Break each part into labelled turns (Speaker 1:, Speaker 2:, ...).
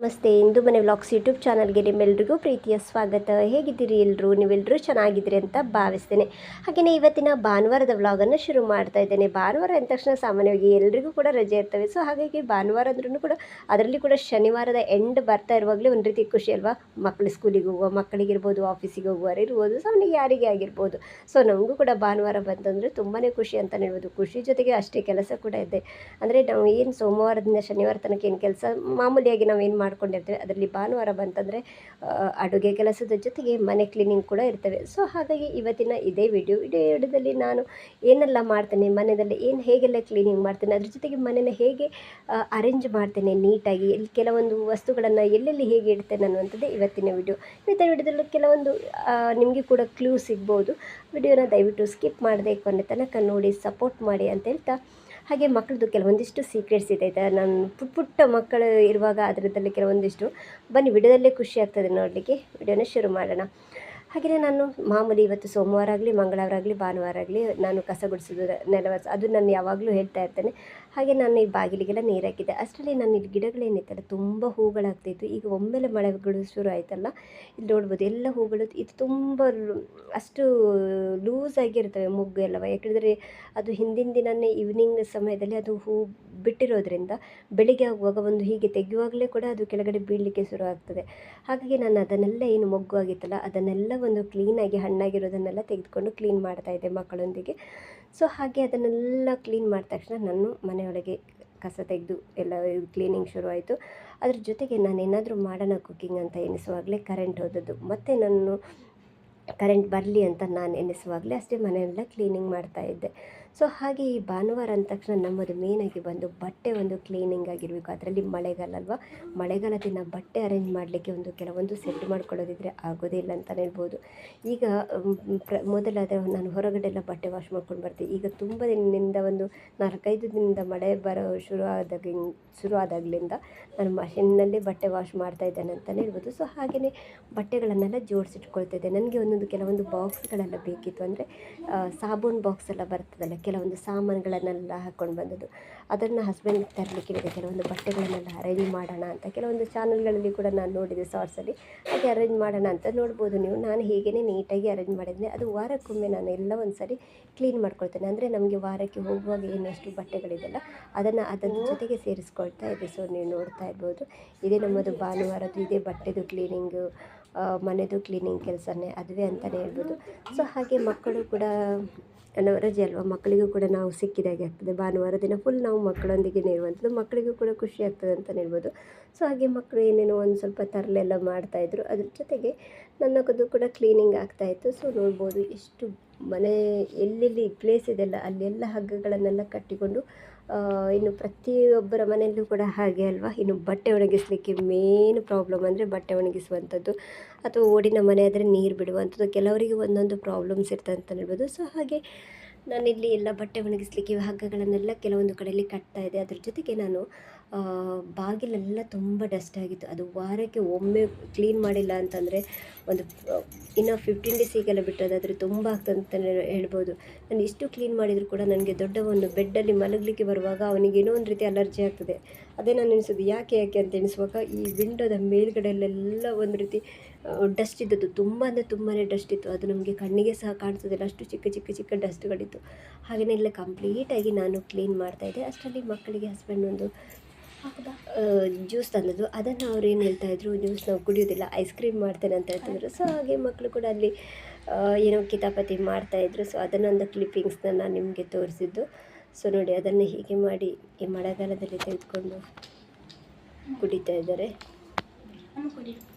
Speaker 1: ನಮಸ್ತೆ, ಇಂದು ಮನೆ vlogs YouTube ಚಾನಲ್ಗೆ ನಿಮ್ಮೆಲ್ರಿಗೂ ಪ್ರೀತಿಯ ಸ್ವಾಗತ. ಹೇಗಿದ್ದೀರಿ ಎಲ್ಲರೂ ನೀವೆಲ್ಲರೂ ಚೆನ್ನಾಗಿದ್ದೀರಿ ಅಂತ ಭಾವಿಸ್ತೇನೆ. ಹಾಗೆಯೇ ಇವತ್ತಿನ ಭಾನುವಾರದ ವ್ಲಾಗನ್ನು ಶುರು ಮಾಡ್ತಾ ಇದ್ದೇನೆ. ಭಾನುವಾರ ಅಂದ ತಕ್ಷಣ ಸಾಮಾನ್ಯವಾಗಿ ಎಲ್ರಿಗೂ ಕೂಡ ರಜೆ ಇರ್ತವೆ. ಸೊ ಹಾಗಾಗಿ ಭಾನುವಾರ ಅಂದ್ರೂ ಕೂಡ ಅದರಲ್ಲಿ ಕೂಡ ಶನಿವಾರದ ಎಂಡ್ ಬರ್ತಾ ಇರುವಾಗಲೇ ಒಂದು ರೀತಿ ಖುಷಿ ಅಲ್ವಾ? ಮಕ್ಕಳು ಸ್ಕೂಲಿಗೆ ಹೋಗುವ ಮಕ್ಕಳಿಗಿರ್ಬೋದು ಆಫೀಸಿಗೆ ಹೋಗುವವರು ಇರ್ಬೋದು ಸೊ ಅವನಿಗೆ ಯಾರಿಗೆ ಆಗಿರ್ಬೋದು. ಸೊ ನಮಗೂ ಕೂಡ ಭಾನುವಾರ ಬಂತಂದರೆ ತುಂಬಾ ಖುಷಿ ಅಂತ ಹೇಳ್ಬೋದು. ಖುಷಿ ಜೊತೆಗೆ ಅಷ್ಟೇ ಕೆಲಸ ಕೂಡ ಇದೆ. ಅಂದರೆ ನಾವು ಏನು ಸೋಮವಾರದಿಂದ ಶನಿವಾರ ತನಕ ಏನು ಕೆಲಸ? ಮಾಮೂಲಿಯಾಗಿ ನಾವು ಮಾಡ್ಕೊಂಡಿರ್ತೇವೆ ಅದರಲ್ಲಿ ಭಾನುವಾರ ಬಂತಂದರೆ ಅಡುಗೆ ಕೆಲಸದ ಜೊತೆಗೆ ಮನೆ ಕ್ಲೀನಿಂಗ್ ಕೂಡ ಇರ್ತವೆ. ಸೊ ಹಾಗಾಗಿ ಇವತ್ತಿನ ಇದೇ ವಿಡಿಯೋ ವಿಡಿಯೋದಲ್ಲಿ ನಾನು ಏನೆಲ್ಲ ಮಾಡ್ತೇನೆ, ಮನೆಯಲ್ಲಿ ಏನು ಹೇಗೆಲ್ಲ ಕ್ಲೀನಿಂಗ್ ಮಾಡ್ತೇನೆ, ಅದ್ರ ಜೊತೆಗೆ ಮನೇನ ಹೇಗೆ ಅರೇಂಜ್ ಮಾಡ್ತೇನೆ ನೀಟಾಗಿ ಇಲ್ಲಿ ಕೆಲವೊಂದು ವಸ್ತುಗಳನ್ನು ಎಲ್ಲೆಲ್ಲಿ ಹೇಗೆ ಇಡ್ತೇನೆ ಅನ್ನುವಂಥದ್ದೇ ಇವತ್ತಿನ ವಿಡಿಯೋ ಇವತ್ತಿನ ವಿಡಿಯೋದಲ್ಲಿ ಕೆಲವೊಂದು ನಿಮಗೆ ಕೂಡ ಕ್ಲೂ ಸಿಗ್ಬೋದು. ವಿಡಿಯೋನ ದಯವಿಟ್ಟು ಸ್ಕಿಪ್ ಮಾಡದೆ ಕೊನೆ ತನಕ ನೋಡಿ ಸಪೋರ್ಟ್ ಮಾಡಿ ಅಂತ ಹೇಳ್ತಾ ಹಾಗೆ ಮಕ್ಕಳದ್ದು ಕೆಲವೊಂದಿಷ್ಟು ಸೀಕ್ರೆಟ್ಸ್ ಇದೆ. ಆಯಿತಾ ನಾನು ಪುಟ್ಟ ಪುಟ್ಟ ಮಕ್ಕಳು ಇರುವಾಗ ಅದರದಲ್ಲಿ ಕೆಲವೊಂದಿಷ್ಟು. ಬನ್ನಿ, ವಿಡಿಯೋದಲ್ಲೇ ಖುಷಿ ಆಗ್ತದೆ ನೋಡಲಿಕ್ಕೆ. ವಿಡಿಯೋನ ಶುರು ಮಾಡೋಣ. ಹಾಗೆಯೇ ನಾನು ಮಾಮೂಲಿ ಇವತ್ತು ಸೋಮವಾರ ಆಗಲಿ ಮಂಗಳವಾರ ಆಗಲಿ ಭಾನುವಾರ ಆಗಲಿ ನಾನು ಕಸ ಗುಡಿಸೋದು ನೆಲವ ಅದು ನಾನು ಯಾವಾಗಲೂ ಹೇಳ್ತಾ ಇರ್ತೇನೆ. ಹಾಗೆ ನಾನು ಈ ಬಾಗಿಲಿಗೆಲ್ಲ ನೀರು ಹಾಕಿದ್ದೆ ಅಷ್ಟರಲ್ಲಿ ನಾನು ಇಲ್ಲಿ ಗಿಡಗಳೇನಿತ್ತಲ್ಲ ತುಂಬ ಹೂಗಳಾಗ್ತಿತ್ತು. ಈಗ ಒಮ್ಮೆಲೆ ಮಳೆಗಳು ಶುರು ಆಯ್ತಲ್ಲ, ಇಲ್ಲಿ ನೋಡ್ಬೋದು ಎಲ್ಲ ಹೂಗಳು ಇದು ತುಂಬ ಅಷ್ಟು ಲೂಸ್ ಆಗಿರ್ತವೆ ಮೊಗ್ಗು ಎಲ್ಲವ. ಯಾಕೆಂದರೆ ಅದು ಹಿಂದಿನ ದಿನವೇ ಈವ್ನಿಂಗ್ ಸಮಯದಲ್ಲಿ ಅದು ಹೂ ಬಿಟ್ಟಿರೋದ್ರಿಂದ ಬೆಳಿಗ್ಗೆ ಆಗುವಾಗ ಒಂದು ಹೀಗೆ ತೆಗೆಯುವಾಗಲೇ ಕೂಡ ಅದು ಕೆಳಗಡೆ ಬೀಳಲಿಕ್ಕೆ ಶುರು ಆಗ್ತದೆ. ಹಾಗಾಗಿ ನಾನು ಅದನ್ನೆಲ್ಲ ಏನು ಮೊಗ್ಗು ಆಗಿತ್ತಲ್ಲ ಅದನ್ನೆಲ್ಲ ಒಂದು ಕ್ಲೀನಾಗಿ ಹಣ್ಣಾಗಿರೋದನ್ನೆಲ್ಲ ತೆಗೆದುಕೊಂಡು ಕ್ಲೀನ್ ಮಾಡ್ತಾ ಇದ್ದೆ ಮಕ್ಕಳೊಂದಿಗೆ. ಸೊ ಹಾಗೆ ಅದನ್ನೆಲ್ಲ ಕ್ಲೀನ್ ಮಾಡಿದ ತಕ್ಷಣ ನಾನು ಮನೆಯೊಳಗೆ ಕಸ ತೆಗೆದು ಎಲ್ಲ ಕ್ಲೀನಿಂಗ್ ಶುರು ಆಯಿತು. ಅದ್ರ ಜೊತೆಗೆ ನಾನು ಏನಾದರೂ ಮಾಡೋಣ ಕುಕ್ಕಿಂಗ್ ಅಂತ ಎನಿಸುವಾಗಲೇ ಕರೆಂಟ್ ಹೋದದ್ದು. ಮತ್ತು ನಾನು ಕರೆಂಟ್ ಬರಲಿ ಅಂತ ನಾನು ಎನಿಸುವಾಗಲೇ ಅಷ್ಟೇ ಮನೆಯೆಲ್ಲ ಕ್ಲೀನಿಂಗ್ ಮಾಡ್ತಾ ಇದ್ದೆ. ಸೊ ಹಾಗೆ ಈ ಭಾನುವಾರ ಅಂದ ತಕ್ಷಣ ನಮ್ಮದು ಮೇನಾಗಿ ಬಂದು ಬಟ್ಟೆ ಒಂದು ಕ್ಲೀನಿಂಗ್ ಆಗಿರಬೇಕು. ಅದರಲ್ಲಿ ಮಳೆಗಾಲ ಅಲ್ವಾ? ಮಳೆಗಾಲ ದಿನ ಬಟ್ಟೆ ಅರೇಂಜ್ ಮಾಡಲಿಕ್ಕೆ ಒಂದು ಕೆಲವೊಂದು ಸೆಟ್ ಮಾಡ್ಕೊಳ್ಳೋದಿದ್ರೆ ಆಗೋದೇ ಇಲ್ಲ ಅಂತಲೇ ಹೇಳ್ಬೋದು. ಈಗ ಪ್ರ, ಮೊದಲಾದರೆ ನಾನು ಹೊರಗಡೆ ಎಲ್ಲ ಬಟ್ಟೆ ವಾಶ್ ಮಾಡ್ಕೊಂಡು ಬರ್ತೀನಿ. ಈಗ ತುಂಬ ದಿನದಿಂದ ಒಂದು ನಾಲ್ಕೈದು ದಿನದಿಂದ ಮಳೆ ಬರೋ ಶುರು ಆದಾಗ ಶುರು ಆದಾಗಲಿಂದ ನಾನು ಮಷಿನ್ನಲ್ಲೇ ಬಟ್ಟೆ ವಾಶ್ ಮಾಡ್ತಾ ಇದ್ದೇನೆ ಅಂತಲೇ ಹೇಳ್ಬೋದು. ಸೊ ಹಾಗೆಯೇ ಬಟ್ಟೆಗಳನ್ನೆಲ್ಲ ಜೋಡಿಸಿಟ್ಕೊಳ್ತಾ ಇದ್ದೆ ನನಗೆ ಒಂದೊಂದು ಕೆಲವೊಂದು ಬಾಕ್ಸ್ಗಳೆಲ್ಲ ಬೇಕಿತ್ತು. ಅಂದರೆ ಸಾಬೂನ್ ಬಾಕ್ಸ್ ಎಲ್ಲ ಬರ್ತದಲ್ಲ ಕೆಲವೊಂದು ಸಾಮಾನುಗಳನ್ನೆಲ್ಲ ಹಾಕ್ಕೊಂಡು ಬಂದದ್ದು. ಅದನ್ನು ಹಸ್ಬೆಂಡ್ ತರಲಿಕ್ಕೆ ಕೆಲವೊಂದು ಬಟ್ಟೆಗಳನ್ನೆಲ್ಲ ಅರೇಂಜ್ ಮಾಡೋಣ ಅಂತ ಕೆಲವೊಂದು ಚಾನಲ್ಗಳಲ್ಲಿ ಕೂಡ ನಾನು ನೋಡಿದೆ ಶಾರ್ಟ್ಸಲ್ಲಿ ಹಾಗೆ ಅರೇಂಜ್ ಮಾಡೋಣ ಅಂತ ನೋಡ್ಬೋದು ನೀವು. ನಾನು ಹೀಗೇ ನೀಟಾಗಿ ಅರೇಂಜ್ ಮಾಡಿದ್ದೆ ಅದು ವಾರಕ್ಕೊಮ್ಮೆ ನಾನು ಎಲ್ಲ ಒಂದು ಸರಿ ಕ್ಲೀನ್ ಮಾಡ್ಕೊಳ್ತೇನೆ. ಅಂದರೆ ನಮಗೆ ವಾರಕ್ಕೆ ಹೋಗುವಾಗ ಏನಷ್ಟು ಬಟ್ಟೆಗಳಿದೆಲ್ಲ ಅದನ್ನು ಅದರ ಜೊತೆಗೆ ಸೇರಿಸ್ಕೊಳ್ತಾ ಇದೆ. ಸೊ ನೀವು ನೋಡ್ತಾ ಇರ್ಬೋದು. ಇದೇ ನಮ್ಮದು ಭಾನುವಾರದ್ದು ಇದೇ ಬಟ್ಟೆದು ಕ್ಲೀನಿಂಗು ಮನೆದು ಕ್ಲೀನಿಂಗ್ ಕೆಲಸನೇ. ಅದುವೇ ಅಂತಲೇ ಹೇಳ್ಬೋದು. ಸೊ ಹಾಗೆ ಮಕ್ಕಳು ಕೂಡ ರಜೆ ಅಲ್ವಾ? ಮಕ್ಕಳಿಗೂ ಕೂಡ ನಾವು ಸಿಕ್ಕಿದಾಗೆ ಆಗ್ತದೆ. ಭಾನುವಾರ ದಿನ ಫುಲ್ ನಾವು ಮಕ್ಕಳೊಂದಿಗೆ ಇರುವಂಥದ್ದು ಮಕ್ಕಳಿಗೂ ಕೂಡ ಖುಷಿ ಆಗ್ತದೆ ಅಂತ ಹೇಳ್ಬೋದು. ಸೊ ಹಾಗೆ ಮಕ್ಕಳು ಏನೇನೋ ಒಂದು ಸ್ವಲ್ಪ ತರಲೆಲ್ಲ ಮಾಡ್ತಾಯಿದ್ರು ಅದ್ರ ಜೊತೆಗೆ ನನ್ನದು ಕೂಡ ಕ್ಲೀನಿಂಗ್ ಆಗ್ತಾಯಿತ್ತು ಸೊ ನೋಡ್ಬೋದು ಎಷ್ಟು ಮನೆ, ಎಲ್ಲೆಲ್ಲಿ ಪ್ಲೇಸ್ ಇದೆಲ್ಲ ಅಲ್ಲೆಲ್ಲ ಹಗ್ಗಗಳನ್ನೆಲ್ಲ ಕಟ್ಟಿಕೊಂಡು ಇನ್ನು ಪ್ರತಿಯೊಬ್ಬರ ಮನೆಯಲ್ಲೂ ಕೂಡ ಹಾಗೆ ಅಲ್ವಾ? ಇನ್ನು ಬಟ್ಟೆ ಒಣಗಿಸಲಿಕ್ಕೆ ಮೇನ್ ಪ್ರಾಬ್ಲಮ್ ಅಂದರೆ ಬಟ್ಟೆ ಒಣಗಿಸುವಂಥದ್ದು. ಅಥವಾ ಓಡಿನ ಮನೆ ಆದರೆ ನೀರು ಬಿಡುವಂಥದ್ದು, ಕೆಲವರಿಗೆ ಒಂದೊಂದು ಪ್ರಾಬ್ಲಮ್ಸ್ ಇರ್ತದೆ ಅಂತ ಹೇಳ್ಬೋದು. ಸೊ ಹಾಗೆ ನಾನಿಲ್ಲಿ ಎಲ್ಲ ಬಟ್ಟೆ ಒಣಗಿಸಲಿಕ್ಕೆ ಹಗ್ಗಗಳನ್ನೆಲ್ಲ ಕೆಲವೊಂದು ಕಡೆಯಲ್ಲಿ ಕಟ್ತಾ ಇದೆ ಅದ್ರ ಜೊತೆಗೆ ನಾನು ಬಾಗಿಲೆಲ್ಲ ತುಂಬ ಡಸ್ಟ್ ಆಗಿತ್ತು. ಅದು ವಾರಕ್ಕೆ ಒಮ್ಮೆ ಕ್ಲೀನ್ ಮಾಡಿಲ್ಲ ಅಂತಂದರೆ ಒಂದು, ಇನ್ನು ಫಿಫ್ಟೀನ್ ಡೇಸ್ ಹೀಗೆಲ್ಲ ಬಿಟ್ಟದಾದರೆ ತುಂಬ ಆಗ್ತದೆ ಹೇಳ್ಬೋದು. ನಾನು ಇಷ್ಟು ಕ್ಲೀನ್ ಮಾಡಿದರೂ ಕೂಡ ನನಗೆ ದೊಡ್ಡ ಒಂದು ಬೆಡ್ಡಲ್ಲಿ ಮಲಗಲಿಕ್ಕೆ ಬರುವಾಗ ಅವನಿಗೆ ಏನೋ ಒಂದು ರೀತಿ ಅಲರ್ಜಿ ಆಗ್ತದೆ. ಅದೇ ನಾನು ಎನಿಸೋದು ಯಾಕೆ ಯಾಕೆ ಅಂತ ಎಣಿಸುವಾಗ ಈ ವಿಂಡೋದ ಮೇಲ್ಗಡೆಯಲ್ಲೆಲ್ಲ ಒಂದು ರೀತಿ ಡಸ್ಟ್ ಇದ್ದದ್ದು. ತುಂಬ ಅಂದರೆ ತುಂಬಾ ಡಸ್ಟ್ ಇತ್ತು. ಅದು ನಮಗೆ ಕಣ್ಣಿಗೆ ಸಹ ಕಾಣಿಸೋದಿಲ್ಲ. ಅಷ್ಟು ಚಿಕ್ಕ ಚಿಕ್ಕ ಚಿಕ್ಕ ಡಸ್ಟ್ಗಳಿತ್ತು ಹಾಗೆಯೇ ಎಲ್ಲ ಕಂಪ್ಲೀಟಾಗಿ ನಾನು ಕ್ಲೀನ್ ಮಾಡ್ತಾಯಿದ್ದೆ ಅಷ್ಟರಲ್ಲಿ ಮಕ್ಕಳಿಗೆ ಹಸ್ಬೆಂಡ್ ಒಂದು ಜ್ಯೂಸ್ ತಂದದ್ದು. ಅದನ್ನು ಅವ್ರು ಏನು ಹೇಳ್ತಾಯಿದ್ರು ಜ್ಯೂಸ್ ನಾವು ಕುಡಿಯೋದಿಲ್ಲ ಐಸ್ ಕ್ರೀಮ್ ಮಾಡ್ತೇನೆ ಅಂತ ಹೇಳ್ತಿದ್ರು. ಸೊ ಹಾಗೆ ಮಕ್ಕಳು ಕೂಡ ಅಲ್ಲಿ ಏನೋ ಕಿತಾಪತಿ ಮಾಡ್ತಾಯಿದ್ರು ಸೊ ಅದನ್ನೊಂದು ಕ್ಲಿಪ್ಪಿಂಗ್ಸ್ನ ನಾನು ನಿಮಗೆ ತೋರಿಸಿದ್ದು. ಸೊ ನೋಡಿ ಅದನ್ನು ಹೀಗೆ ಮಾಡಿ ಈ ಮಳೆಗಾಲದಲ್ಲಿ ತೆಗೆದುಕೊಂಡು ಕುಡಿತಾ ಇದ್ದಾರೆ.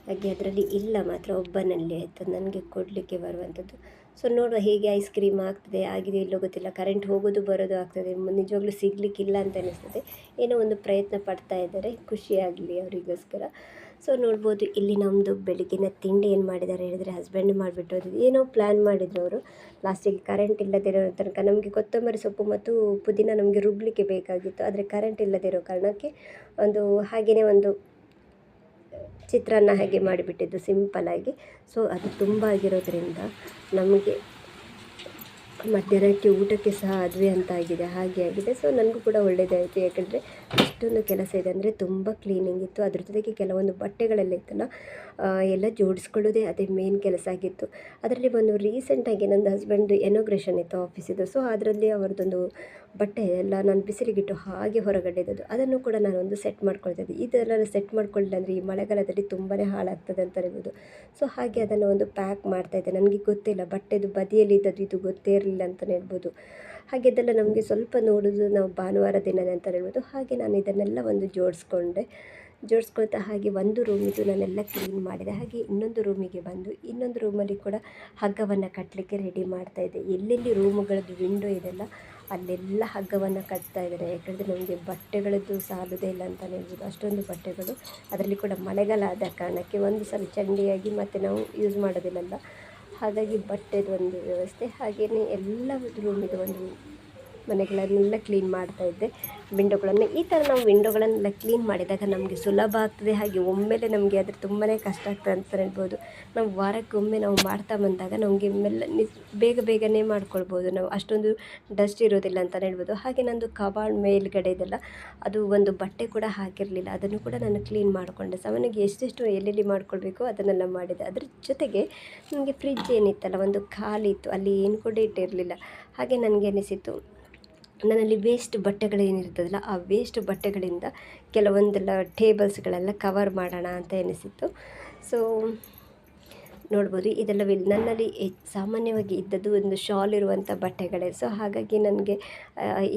Speaker 1: ಹಾಗೆ ಅದರಲ್ಲಿ ಇಲ್ಲ ಮಾತ್ರ ಒಬ್ಬನಲ್ಲಿ ಆಯಿತು. ನನಗೆ ಕೊಡಲಿಕ್ಕೆ ಬರುವಂಥದ್ದು ಸೊ ನೋಡುವ ಹೇಗೆ ಐಸ್ ಕ್ರೀಮ್ ಆಗ್ತದೆ, ಆಗಿದೆ ಇಲ್ಲೋ ಗೊತ್ತಿಲ್ಲ ಕರೆಂಟ್ ಹೋಗೋದು ಬರೋದು ಆಗ್ತದೆ ನಿಜವಾಗ್ಲೂ ಸಿಗಲಿಕ್ಕಿಲ್ಲ ಅಂತ ಅನಿಸ್ತದೆ. ಏನೋ ಒಂದು ಪ್ರಯತ್ನ ಪಡ್ತಾ ಇದ್ದಾರೆ ಖುಷಿಯಾಗಲಿ ಅವರಿಗೋಸ್ಕರ. ಸೊ ನೋಡ್ಬೋದು ಇಲ್ಲಿ ನಮ್ಮದು ಬೆಳಗಿನ ತಿಂಡಿ ಏನು ಮಾಡಿದ್ದಾರೆ ಹೇಳಿದರೆ ಹಸ್ಬೆಂಡ್ ಮಾಡಿಬಿಟ್ಟು ಏನೋ ಪ್ಲ್ಯಾನ್ ಮಾಡಿದ್ರು ಅವರು. ಲಾಸ್ಟಿಗೆ ಕರೆಂಟ್ ಇಲ್ಲದಿರೋ ತನಕ ನಮಗೆ ಕೊತ್ತಂಬರಿ ಸೊಪ್ಪು ಮತ್ತು ಪುದೀನ ನಮಗೆ ರುಬ್ಲಿಕ್ಕೆ ಬೇಕಾಗಿತ್ತು. ಆದರೆ ಕರೆಂಟ್ ಇಲ್ಲದಿರೋ ಕಾರಣಕ್ಕೆ ಒಂದು ಹಾಗೆಯೇ ಒಂದು ಚಿತ್ರಾನ್ನ ಹಾಗೆ ಮಾಡಿಬಿಟ್ಟಿದ್ದು ಸಿಂಪಲಾಗಿ ಸೊ ಅದು ತುಂಬ ಆಗಿರೋದ್ರಿಂದ ನಮಗೆ ಮಧ್ಯಾಹ್ನಕ್ಕೆ ಊಟಕ್ಕೆ ಸಹ ಅದುವೇ ಅಂತ ಆಗಿದೆ, ಹಾಗೆ ಆಗಿದೆ. ಸೊ ನನಗೂ ಕೂಡ ಒಳ್ಳೆಯದಾಯಿತು ಯಾಕಂದರೆ ಇಷ್ಟೊಂದು ಕೆಲಸ ಇದೆ. ಅಂದರೆ ತುಂಬ ಕ್ಲೀನಿಂಗ್ ಇತ್ತು. ಅದ್ರ ಜೊತೆಗೆ ಕೆಲವೊಂದು ಬಟ್ಟೆಗಳೆಲ್ಲ ಇತ್ತಲ್ಲ ಎಲ್ಲ ಜೋಡಿಸ್ಕೊಳ್ಳೋದೇ ಅದೇ ಮೇನ್ ಕೆಲಸ ಆಗಿತ್ತು. ಅದರಲ್ಲಿ ಒಂದು ರೀಸೆಂಟಾಗಿ ನನ್ನ ಹಸ್ಬೆಂಡ್ ಎನೋಗ್ರೇಷನ್ ಇತ್ತು ಆಫೀಸಿದ್ದು ಸೊ ಅದರಲ್ಲಿ ಅವರದೊಂದು ಬಟ್ಟೆ ಎಲ್ಲ ನಾನು ಬಿಸಿಲಿಗಿಟ್ಟು ಹಾಗೆ ಹೊರಗಡೆ ಇದ್ದದ್ದು ಅದನ್ನು ಕೂಡ ನಾನು ಒಂದು ಸೆಟ್ ಮಾಡ್ಕೊಳ್ತಾ ಇದ್ದೆ ಇದೆಲ್ಲ ಸೆಟ್ ಮಾಡ್ಕೊಳ್ಳಿಲ್ಲ ಅಂದರೆ ಈ ಮಳೆಗಾಲದಲ್ಲಿ ತುಂಬಾ ಹಾಳಾಗ್ತದೆ ಅಂತ ಹೇಳ್ಬೋದು. ಸೊ ಹಾಗೆ ಅದನ್ನು ಒಂದು ಪ್ಯಾಕ್ ಮಾಡ್ತಾಯಿದ್ದೆ ನನಗೆ ಗೊತ್ತಿಲ್ಲ. ಬಟ್ಟೆದು ಬದಿಯಲ್ಲಿ ಇದ್ದದ್ದು ಇದು ಗೊತ್ತೇ ಇರಲಿಲ್ಲ ಅಂತಲೇ ಹೇಳ್ಬೋದು. ಹಾಗೆ ಇದೆಲ್ಲ ನಮಗೆ ಸ್ವಲ್ಪ ನೋಡೋದು ನಾವು ಭಾನುವಾರ ದಿನ ಅಂತ ಹೇಳ್ಬೋದು. ಹಾಗೆ ನಾನು ಇದನ್ನೆಲ್ಲ ಒಂದು ಜೋಡಿಸ್ಕೊಂಡೆ. ಜೋಡಿಸ್ಕೊಳ್ತಾ ಹಾಗೆ ಒಂದು ರೂಮಿದು ನಾನೆಲ್ಲ ಕ್ಲೀನ್ ಮಾಡಿದೆ. ಹಾಗೆ ಇನ್ನೊಂದು ರೂಮಿಗೆ ಬಂದು ಇನ್ನೊಂದು ರೂಮಲ್ಲಿ ಕೂಡ ಹಗ್ಗವನ್ನು ಕಟ್ಟಲಿಕ್ಕೆ ರೆಡಿ ಮಾಡ್ತಾ ಇದ್ದೆ. ಎಲ್ಲೆಲ್ಲಿ ರೂಮುಗಳದ್ದು ವಿಂಡೋ ಇದೆಲ್ಲ ಅಲ್ಲೆಲ್ಲ ಹಗ್ಗವನ್ನು ಕಟ್ತಾ ಇದ್ದಾರೆ. ಯಾಕಂದರೆ ನಮಗೆ ಬಟ್ಟೆಗಳದ್ದು ಸಾಲದೇ ಇಲ್ಲ ಅಂತಲೇ ಹೇಳ್ಬೋದು. ಅಷ್ಟೊಂದು ಬಟ್ಟೆಗಳು ಅದರಲ್ಲಿ ಕೂಡ ಮಳೆಗಾಲ ಆದ ಕಾರಣಕ್ಕೆ ಒಂದು ಸಲ ಚಂಡಿಯಾಗಿ ಮತ್ತು ನಾವು ಯೂಸ್ ಮಾಡೋದಿಲ್ಲಲ್ಲ. ಹಾಗಾಗಿ ಬಟ್ಟೆದು ಒಂದು ವ್ಯವಸ್ಥೆ. ಹಾಗೆಯೇ ಎಲ್ಲ ರೂಮಿದು ಒಂದು ಮನೆಗಳನ್ನೆಲ್ಲ ಕ್ಲೀನ್ ಮಾಡ್ತಾ ಇದ್ದೆ. ವಿಂಡೋಗಳನ್ನು ಈ ಥರ ನಾವು ವಿಂಡೋಗಳನ್ನೆಲ್ಲ ಕ್ಲೀನ್ ಮಾಡಿದಾಗ ನಮಗೆ ಸುಲಭ ಆಗ್ತದೆ, ಹಾಗೆ ಒಮ್ಮೆಲೆ ನಮಗೆ ಅದ್ರ ತುಂಬಾ ಕಷ್ಟ ಆಗ್ತದೆ ಅಂತ ಹೇಳ್ಬೋದು. ನಾವು ವಾರಕ್ಕೊಮ್ಮೆ ನಾವು ಮಾಡ್ತಾ ಬಂದಾಗ ನಮಗೆ ಮೆಲ್ಲ ಬೇಗ ಬೇಗನೆ ಮಾಡ್ಕೊಳ್ಬೋದು. ನಾವು ಅಷ್ಟೊಂದು ಡಸ್ಟ್ ಇರೋದಿಲ್ಲ ಅಂತ ಹೇಳ್ಬೋದು. ಹಾಗೆ ನಂದು ಕಬಾಳ್ ಮೇಲ್ಗಡೆ ಇದೆಲ್ಲ, ಅದು ಒಂದು ಬಟ್ಟೆ ಕೂಡ ಹಾಕಿರಲಿಲ್ಲ. ಅದನ್ನು ಕೂಡ ನಾನು ಕ್ಲೀನ್ ಮಾಡಿಕೊಂಡೆ. ಸಾಮಾನ್ಯವಾಗಿ ಎಷ್ಟೆಷ್ಟು ಎಲ್ಲೆಲ್ಲಿ ಮಾಡ್ಕೊಳ್ಬೇಕು ಅದನ್ನೆಲ್ಲ ಮಾಡಿದೆ. ಅದ್ರ ಜೊತೆಗೆ ನಮಗೆ ಫ್ರಿಜ್ ಏನಿತ್ತಲ್ಲ, ಒಂದು ಖಾಲಿ ಇತ್ತು. ಅಲ್ಲಿ ಏನು ಕೂಡ ಇಟ್ಟಿರಲಿಲ್ಲ. ಹಾಗೆ ನನಗೆ ಅನಿಸಿತು ನನ್ನಲ್ಲಿ ವೇಸ್ಟ್ ಬಟ್ಟೆಗಳೇನಿರ್ತದಲ್ಲ ಆ ವೇಸ್ಟ್ ಬಟ್ಟೆಗಳಿಂದ ಕೆಲವೊಂದೆಲ್ಲ ಟೇಬಲ್ಸ್ಗಳೆಲ್ಲ ಕವರ್ ಮಾಡೋಣ ಅಂತ ಎನಿಸಿತ್ತು. ಸೊ ನೋಡ್ಬೋದು. ಇದೆಲ್ಲ ನನ್ನಲ್ಲಿ ಸಾಮಾನ್ಯವಾಗಿ ಇದ್ದದ್ದು ಒಂದು ಶಾಲ್ ಇರುವಂಥ ಬಟ್ಟೆಗಳೇ. ಸೊ, ಹಾಗಾಗಿ ನನಗೆ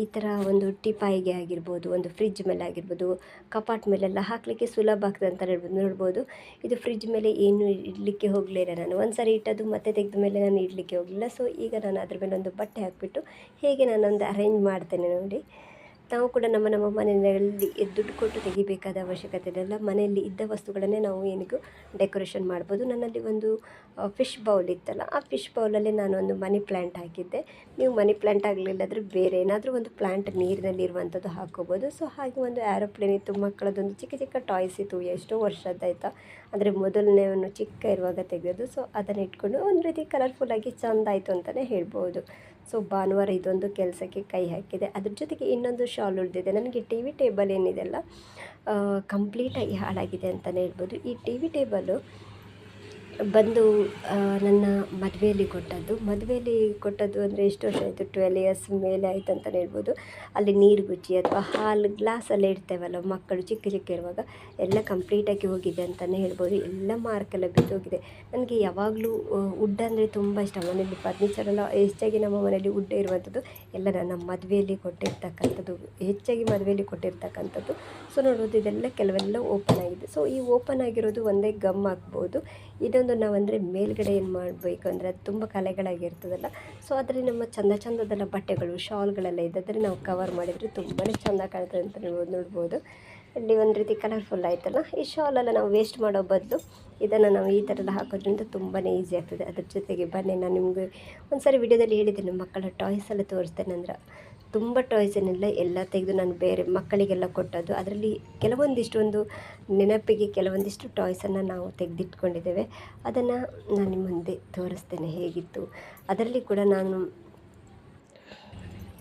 Speaker 1: ಈ ಥರ ಒಂದು ಟಿಪಾಯಿಗೆ ಆಗಿರ್ಬೋದು, ಒಂದು ಫ್ರಿಜ್ ಮೇಲೆ ಆಗಿರ್ಬೋದು, ಕಪಾಟ್ ಮೇಲೆಲ್ಲ ಹಾಕಲಿಕ್ಕೆ ಸುಲಭ ಆಗ್ತದೆ ಅಂತ ಹೇಳ್ಬೋದು. ನೋಡ್ಬೋದು, ಇದು ಫ್ರಿಜ್ ಮೇಲೆ ಏನು ಇಡಲಿಕ್ಕೆ ಹೋಗಲಿಲ್ಲ ನಾನು. ಒಂದು ಸಾರಿ ಇಟ್ಟದ್ದು ಮತ್ತೆ ತೆಗೆದ ಮೇಲೆ ನಾನು ಇಡಲಿಕ್ಕೆ ಹೋಗಲಿಲ್ಲ. ಸೊ, ಈಗ ನಾನು ಅದ್ರ ಮೇಲೆ ಒಂದು ಬಟ್ಟೆ ಹಾಕಿಬಿಟ್ಟು ಹೇಗೆ ನಾನೊಂದು ಅರೇಂಜ್ ಮಾಡ್ತೇನೆ ನೋಡಿ. ನಾವು ಕೂಡ ನಮ್ಮ ನಮ್ಮ ಮನೆಯಲ್ಲಿ ದುಡ್ಡು ಕೊಟ್ಟು ತೆಗಿಬೇಕಾದ ಅವಶ್ಯಕತೆ ಇಲ್ಲ ಮನೆಯಲ್ಲಿ ಇದ್ದ ವಸ್ತುಗಳನ್ನೇ ನಾವು ಏನಿಗೂ ಡೆಕೋರೇಷನ್ ಮಾಡ್ಬೋದು. ನನ್ನಲ್ಲಿ ಒಂದು ಫಿಶ್ ಬೌಲ್ ಇತ್ತಲ್ಲ, ಆ ಫಿಶ್ ಬೌಲಲ್ಲಿ ನಾನು ಒಂದು ಮನಿ ಪ್ಲ್ಯಾಂಟ್ ಹಾಕಿದ್ದೆ. ನೀವು ಮನಿ ಪ್ಲ್ಯಾಂಟ್ ಆಗಲಿಲ್ಲದ್ರೆ ಬೇರೆ ಏನಾದರೂ ಒಂದು ಪ್ಲ್ಯಾಂಟ್ ನೀರಿನಲ್ಲಿ ಇರುವಂಥದ್ದು ಹಾಕೋಬೋದು. ಸೊ, ಹಾಗೆ ಒಂದು ಆ್ಯರೋಪ್ಲೇನ್ ಇತ್ತು, ಮಕ್ಕಳದೊಂದು ಚಿಕ್ಕ ಚಿಕ್ಕ ಟಾಯ್ಸ್ ಇತ್ತು, ಎಷ್ಟೋ ವರ್ಷದ್ದಾಯ್ತಾ ಅಂದರೆ ಮೊದಲನೇವನ್ನು ಚಿಕ್ಕ ಇರುವಾಗ ತೆಗೆಯೋದು ಸೊ, ಅದನ್ನು ಇಟ್ಕೊಂಡು ಒಂದು ರೀತಿ ಕಲರ್ಫುಲ್ಲಾಗಿ ಚೆಂದಾಯಿತು ಅಂತಲೇ ಹೇಳ್ಬೋದು. ಸೊ ಭಾನುವಾರ ಇದೊಂದು ಕೆಲಸಕ್ಕೆ ಕೈ ಹಾಕಿದೆ. ಅದ್ರ ಜೊತೆಗೆ ಇನ್ನೊಂದು ಶಾಲ್ ಉಳಿದಿದೆ. ನನಗೆ ಟಿ ವಿ ಟೇಬಲ್ ಏನಿದೆಲ್ಲ ಕಂಪ್ಲೀಟಾಗಿ ಹಾಳಾಗಿದೆ ಅಂತಲೇ ಹೇಳ್ಬೋದು. ಈ ಟಿ ವಿ ಟೇಬಲು ಬಂದು ನನ್ನ ಮದುವೆಯಲ್ಲಿ ಕೊಟ್ಟದ್ದು. ಮದುವೆಯಲ್ಲಿ ಕೊಟ್ಟದ್ದು ಅಂದರೆ ಎಷ್ಟು ವರ್ಷ ಆಯಿತು? ಟ್ವೆಲ್ ಇಯರ್ಸ್ ಮೇಲೆ ಆಯ್ತು ಅಂತಲೇ ಹೇಳ್ಬೋದು. ಅಲ್ಲಿ ನೀರು ಗುಚ್ಚಿ ಅಥವಾ ಹಾಲು ಗ್ಲಾಸಲ್ಲೇ ಇಡ್ತೇವಲ್ಲ ಮಕ್ಕಳು ಚಿಕ್ಕ ಚಿಕ್ಕ ಇರುವಾಗ, ಎಲ್ಲ ಕಂಪ್ಲೀಟಾಗಿ ಹೋಗಿದೆ ಅಂತಲೇ ಹೇಳ್ಬೋದು. ಎಲ್ಲ ಮಾರ್ಕೆಲ್ಲ ಬಿದ್ದೋಗಿದೆ ನನಗೆ ಯಾವಾಗಲೂ ವುಡ್ ಅಂದರೆ ತುಂಬ ಇಷ್ಟ. ಮನೆಯಲ್ಲಿ ಫರ್ನಿಚರ್ ಎಲ್ಲ ಹೆಚ್ಚಾಗಿ ನಮ್ಮ ಮನೆಯಲ್ಲಿ ವುಡ್ ಇರುವಂಥದ್ದು, ಎಲ್ಲ ನನ್ನ ಮದುವೆಯಲ್ಲಿ ಕೊಟ್ಟಿರ್ತಕ್ಕಂಥದ್ದು, ಹೆಚ್ಚಾಗಿ ಮದುವೆಯಲ್ಲಿ ಕೊಟ್ಟಿರ್ತಕ್ಕಂಥದ್ದು. ಸೊ ನೋಡ್ಬೋದು, ಇದೆಲ್ಲ ಕೆಲವೆಲ್ಲ ಓಪನ್ ಆಗಿದೆ. ಸೊ ಈ ಓಪನ್ ಆಗಿರೋದು ಒಂದೇ ಗಮ್ ಹಾಕ್ಬೋದು ಇದೊಂದು ನಾವಂದರೆ ಮೇಲ್ಗಡೆ ಏನು ಮಾಡಬೇಕು ಅಂದರೆ ಅದು ತುಂಬ ಕಲೆಗಳಾಗಿರ್ತದಲ್ಲ. ಸೊ ಅದರಲ್ಲಿ ನಮ್ಮ ಚಂದ ಚಂದದೆಲ್ಲ ಬಟ್ಟೆಗಳು, ಶಾಲ್ಗಳೆಲ್ಲ ಇದ್ದರೆ ನಾವು ಕವರ್ ಮಾಡಿದರೆ ತುಂಬಾ ಚೆಂದ ಕಾಣ್ತದೆ ಅಂತ ನೀವು ನೋಡ್ಬೋದು. ಇಲ್ಲಿ ಒಂದು ರೀತಿ ಕಲರ್ಫುಲ್ ಆಯ್ತಲ್ಲ. ಈ ಶಾಲೆಲ್ಲ ನಾವು ವೇಸ್ಟ್ ಮಾಡೋ ಬದಲು ಇದನ್ನು ನಾವು ಈ ಥರ ಎಲ್ಲ ಹಾಕೋದ್ರಿಂದ ತುಂಬಾ ಈಸಿ ಆಗ್ತದೆ. ಅದ್ರ ಜೊತೆಗೆ ಬನ್ನಿ, ನಾನು ನಿಮಗೆ ಒಂದು ಸಾರಿ ವಿಡಿಯೋದಲ್ಲಿ ಹೇಳಿದ್ದೇನೆ, ಮಕ್ಕಳ ಟಾಯ್ಸ್ ಎಲ್ಲ ತೋರಿಸ್ತೇನೆ ಅಂದ್ರೆ. ತುಂಬ ಟಾಯ್ಸ್ ಏನಿಲ್ಲ ಎಲ್ಲ ತೆಗೆದು ನಾನು ಬೇರೆ ಮಕ್ಕಳಿಗೆಲ್ಲ ಕೊಟ್ಟದ್ದು. ಅದರಲ್ಲಿ ಕೆಲವೊಂದಿಷ್ಟು ಒಂದು ನೆನಪಿಗೆ ಕೆಲವೊಂದಿಷ್ಟು ಟಾಯ್ಸನ್ನು ನಾವು ತೆಗೆದಿಟ್ಕೊಂಡಿದ್ದೇವೆ. ಅದನ್ನು ನಾನು ನಿಮ್ಮ ಮುಂದೆ ತೋರಿಸ್ತೇನೆ ಹೇಗಿತ್ತು. ಅದರಲ್ಲಿ ಕೂಡ ನಾನು